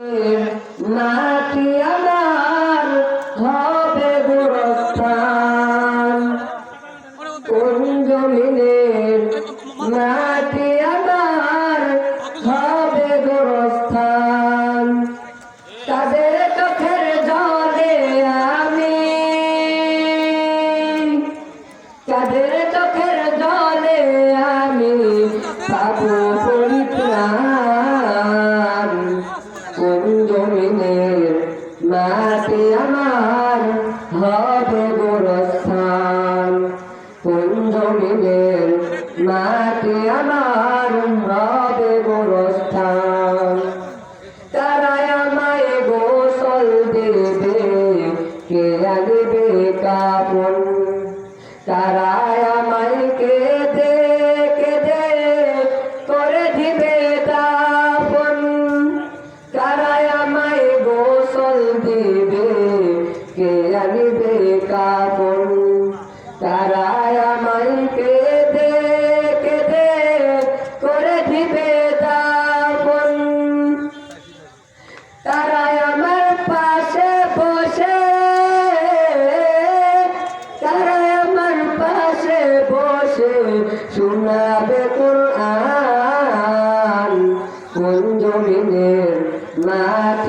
মাটি আমার হবে গোরস্থান। কোন জমিনের মাটি আমার হবে গোরস্থান। তাদের চোখের জলে আমি। তাদের চোখের জলে আমি পাবো। জমিনের মাটি আমার হবে গোরস্থান। কোন জমিনের মাটি আমার হবে গোরস্থান। তারাই আমায় গোসল দেবে, কে আনবে কাপন? তারাই দিবে, কে আনবে কাপন তারাই আমায় কেঁদে কেঁদে করে দিবে দাপন তারা আমার পাশে বসে তারা আমার পাশে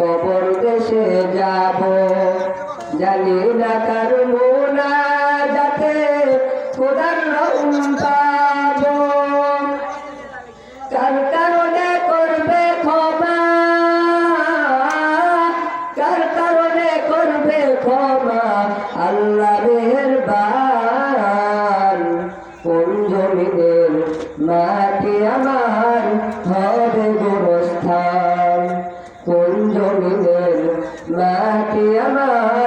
কবর দেশে যাব। জানি না কার না যাতে কারণে করবে ক্ষমা? কার কারণে করবে ক্ষমা? মাটি আমার জমিনের মাটি আমার